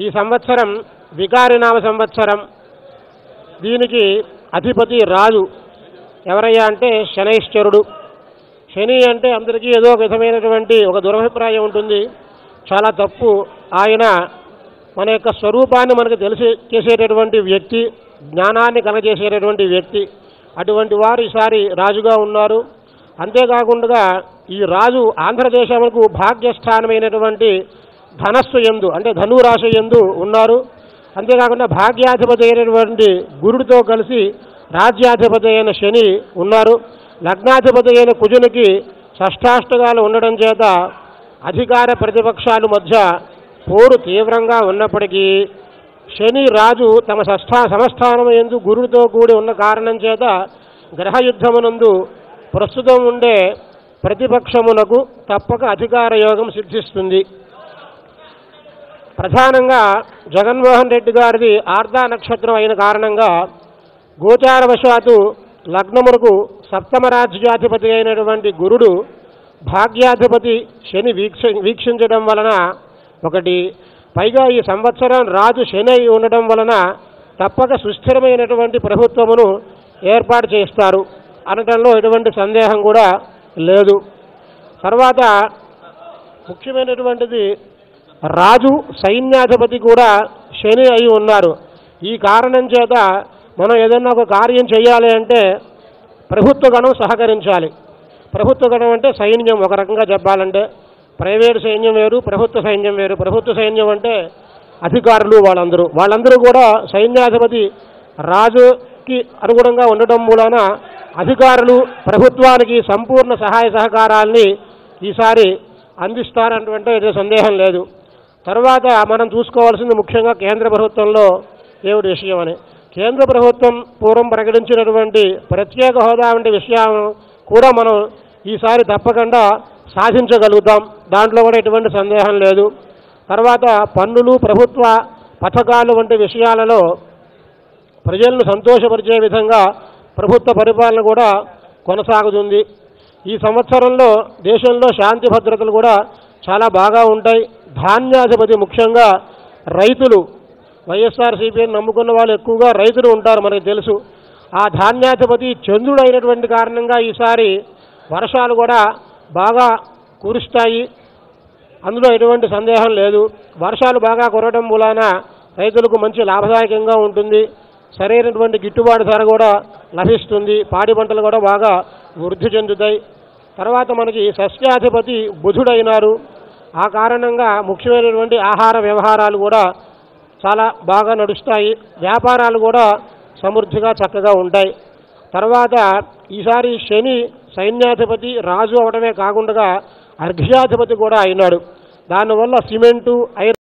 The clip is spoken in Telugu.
ఈ సంవత్సరం వికారినామ సంవత్సరం. దీనికి అధిపతి రాజు ఎవరయ్యా అంటే శనైశ్వరుడు శని అంటే అందరికీ ఏదో ఒక విధమైనటువంటి ఒక దురభిప్రాయం ఉంటుంది. చాలా తప్పు. ఆయన మన యొక్క స్వరూపాన్ని మనకు తెలిసి చేసేటటువంటి వ్యక్తి జ్ఞానాన్ని కలగజేసేటటువంటి వ్యక్తి. అటువంటి వారు ఈసారి రాజుగా ఉన్నారు. అంతేకాకుండా ఈ రాజు ఆంధ్రదేశములకు భాగ్యస్థానమైనటువంటి ధనస్సు ఎందు అంటే ధనురాశి ఎందు ఉన్నారు. అంతేకాకుండా భాగ్యాధిపతి అయినటువంటి గురుడితో కలిసి రాజ్యాధిపతి అయిన శని ఉన్నారు. లగ్నాధిపతి అయిన కుజునికి షష్టాష్టకాలు ఉండడం చేత అధికార ప్రతిపక్షాలు మధ్య పోరు తీవ్రంగా ఉన్నప్పటికీ శని రాజు తమ షష్ఠా సమస్థానం ఎందు గురుడితో కూడి ఉన్న కారణం చేత గ్రహయుద్ధమునందు ప్రస్తుతం ఉండే ప్రతిపక్షమునకు తప్పక అధికార యోగం సిద్ధిస్తుంది. ప్రధానంగా జగన్మోహన్ రెడ్డి గారిది ఆర్ధా నక్షత్రం అయిన కారణంగా గోచారవశాత్తు లగ్నమునకు సప్తమ రాజ్యాధిపతి అయినటువంటి గురుడు భాగ్యాధిపతి శని వీక్ష వీక్షించడం వలన ఒకటి పైగా ఈ సంవత్సరం రాజు శని ఉండడం వలన తప్పక సుస్థిరమైనటువంటి ప్రభుత్వమును ఏర్పాటు చేస్తారు అనటంలో ఎటువంటి సందేహం కూడా లేదు. తర్వాత ముఖ్యమైనటువంటిది రాజు సైన్యాధిపతి కూడా శని అయి ఉన్నారు. ఈ కారణం చేత మనం ఏదైనా ఒక కార్యం చేయాలి అంటే ప్రభుత్వ గణం సహకరించాలి. ప్రభుత్వ గణం అంటే సైన్యం ఒక రకంగా చెప్పాలంటే ప్రైవేట్ సైన్యం వేరు ప్రభుత్వ సైన్యం వేరు. ప్రభుత్వ సైన్యం అంటే అధికారులు వాళ్ళందరూ. వాళ్ళందరూ కూడా సైన్యాధిపతి రాజుకి అనుగుణంగా ఉండటం మూలన అధికారులు ప్రభుత్వానికి సంపూర్ణ సహాయ సహకారాల్ని ఈసారి అందిస్తారన్నటువంటి సందేహం లేదు. తర్వాత మనం చూసుకోవాల్సింది ముఖ్యంగా కేంద్ర ప్రభుత్వంలో దేవుడి విషయం అని. కేంద్ర ప్రభుత్వం పూర్వం ప్రకటించినటువంటి ప్రత్యేక హోదా వంటి విషయం కూడా మనం ఈసారి తప్పకుండా సాధించగలుగుతాం. దాంట్లో కూడా ఎటువంటి సందేహం లేదు. తర్వాత పన్నులు ప్రభుత్వ పథకాలు వంటి విషయాలలో ప్రజలను సంతోషపరిచే విధంగా ప్రభుత్వ పరిపాలన కూడా కొనసాగుతుంది. ఈ సంవత్సరంలో దేశంలో శాంతి భద్రతలు కూడా చాలా బాగా ఉంటాయి. ధాన్యాధిపతి ముఖ్యంగా రైతులు వైఎస్ఆర్సీపీని నమ్ముకున్న వాళ్ళు ఎక్కువగా రైతులు ఉంటారు మనకు తెలుసు. ఆ ధాన్యాధిపతి చంద్రుడు అయినటువంటి కారణంగా ఈసారి వర్షాలు కూడా బాగా కురుస్తాయి. అందులో ఎటువంటి సందేహం లేదు. వర్షాలు బాగా కురవడం మూలాన రైతులకు మంచి లాభదాయకంగా ఉంటుంది. సరైనటువంటి గిట్టుబాటు ధర కూడా లభిస్తుంది. పాడి పంటలు కూడా బాగా వృద్ధి చెందుతాయి. తర్వాత మనకి సస్యాధిపతి బుధుడైనారు. ఆ కారణంగా ముఖ్యమైనటువంటి ఆహార వ్యవహారాలు కూడా చాలా బాగా నడుస్తాయి. వ్యాపారాలు కూడా సమృద్ధిగా చక్కగా ఉంటాయి. తర్వాత ఈసారి శని సైన్యాధిపతి రాజు అవడమే కాకుండా అర్ఘ్యాధిపతి కూడా అయినాడు. దానివల్ల సిమెంటు ఐరన్